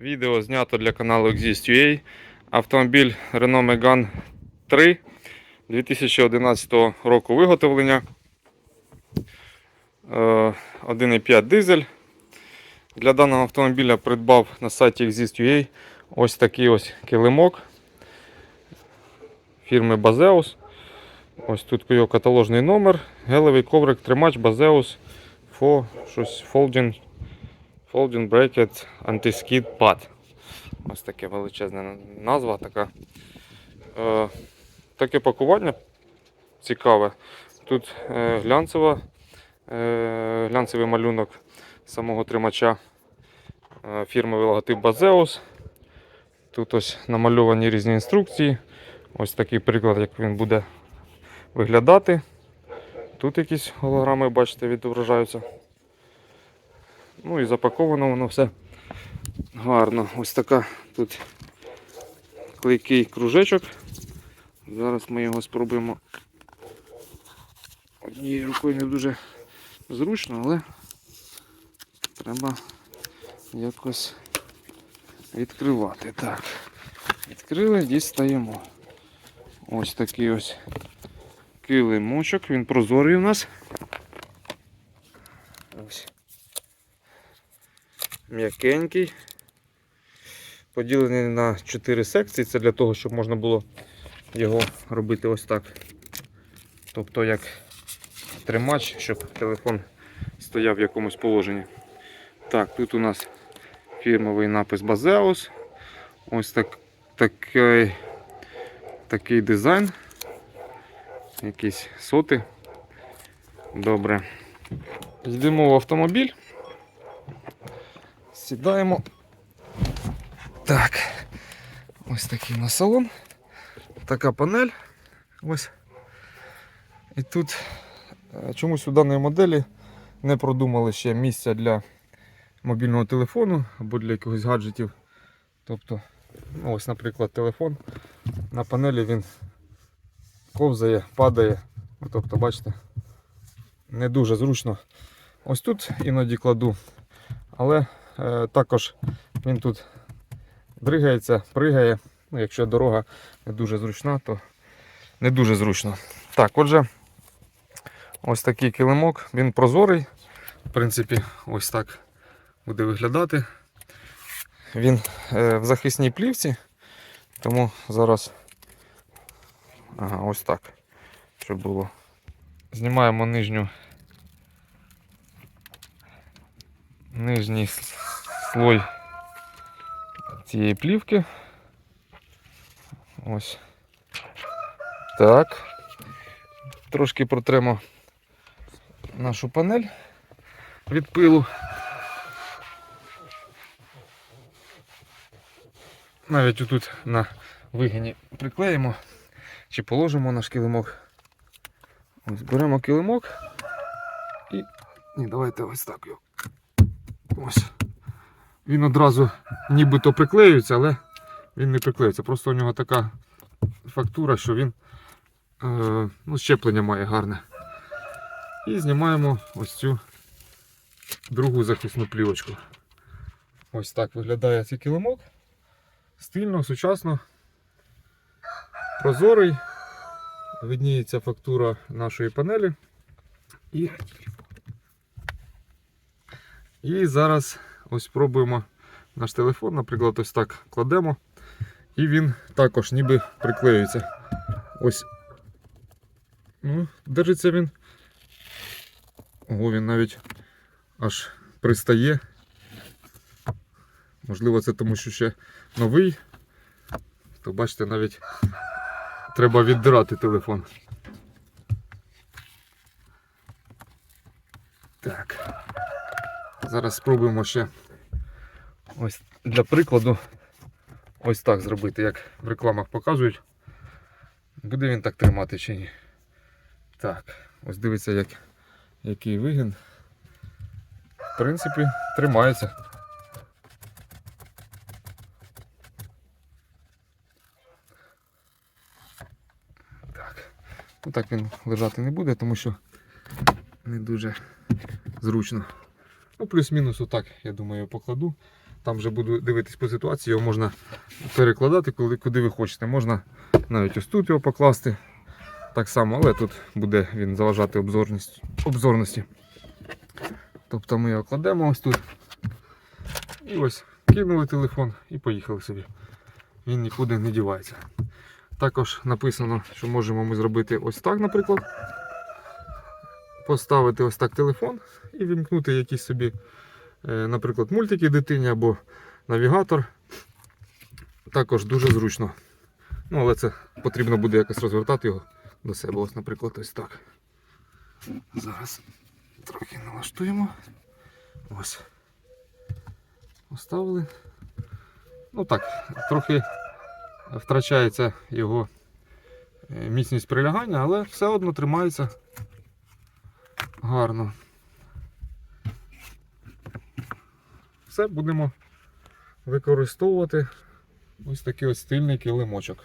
Відео знято для каналу Exist.ua. Автомобіль Renault Megane 3 2011 року виготовлення. Е, 1,5 дизель. Для даного автомобіля придбав на сайті Exist.ua ось такий ось килимок фірми Bazeus. Ось тут його каталожний номер. Гелевий коврик тримач Bazeus for щось folding Folding Bracket Anti-Skid Pad. Ось таке величезна назва така. Е, таке пакування цікаве. Тут е, глянцева, е, глянцевий малюнок самого тримача е, фірмовий логотип Bazeus. Тут ось намальовані різні інструкції. Ось такий приклад, як він буде виглядати. Тут якісь голограми, бачите, відображаються. Ну і запаковано воно все гарно. Ось така тут клейкий кружечок. Зараз ми його спробуємо. Однією рукою не дуже зручно, але треба якось відкривати. Так. Відкрили, дістаємо. Ось такий ось килимочок, він прозорий у нас. М'якенький. Поділений на 4 секції. Це для того, щоб можна було його робити ось так. Тобто як тримач, щоб телефон стояв в якомусь положенні. Так, тут у нас фірмовий напис Bazeus. Ось так, такий, такий дизайн. Якісь соти. Добре. Йдемо в автомобіль. Сідаємо. Так. Ось такий у нас салон. Така панель. Ось. І тут е, чомусь у даної моделі не продумали ще місця для мобільного телефону або для якихось гаджетів. Тобто, ну, ось, наприклад, телефон на панелі він ковзає, падає. Ну, Тобто, бачите, не дуже зручно. Ось тут іноді кладу, але Також він тут дригається, пригає. Ну, Якщо дорога не дуже зручна, то не дуже зручно. Так, отже, ось такий килимок, він прозорий. В принципі, ось так буде виглядати. Він е, в захисній плівці, тому зараз ага, ось так, щоб було. Знімаємо нижню нижній слой цієї плівки. Ось. Так. Трошки протремо нашу панель від пилу. Навіть отут на вигині приклеїмо чи положимо наш килимок. Ось беремо килимок і... Ні, давайте ось так його. Ось. Він одразу нібито приклеюється, але він не приклеюється. Просто у нього така фактура, що він е, ну, щеплення має гарне. І знімаємо ось цю другу захисну плівочку. Ось так виглядає цей килимок. Стильно, сучасно, прозорий. Видніється фактура нашої панелі. І, і зараз ось спробуємо наш телефон, наприклад, ось так кладемо. І він також ніби приклеюється. Ось. Ну, держиться він. Ого, він навіть аж пристає. Можливо, це тому, що ще новий. То бачите, навіть треба віддирати телефон. Так. Зараз спробуємо ще ось для прикладу ось так зробити, як в рекламах показують. Буде він так тримати чи ні. Так, ось дивиться, як, який вигін. В принципі, тримається. Так. Ну так він лежати не буде, тому що не дуже зручно. Ну, плюс-мінус отак, я думаю, покладу. Там вже буду дивитись по ситуації, його можна перекладати, коли, куди ви хочете. Можна навіть ось тут його покласти. Так само, але тут буде він заважати обзорність, обзорності. Тобто ми його кладемо ось тут. І ось кинули телефон і поїхали собі. Він нікуди не дівається. Також написано, що можемо ми зробити ось так, наприклад. Поставити ось так телефон і вімкнути якісь собі, е, наприклад, мультики дитині або навігатор. Також дуже зручно. Ну, але це потрібно буде якось розвертати його до себе. Ось, наприклад, ось так. Зараз трохи налаштуємо. Ось. Поставили. Ну так, трохи втрачається його е, міцність прилягання, але все одно тримається гарно. Все будемо використовувати ось такий ось стильний килимочок.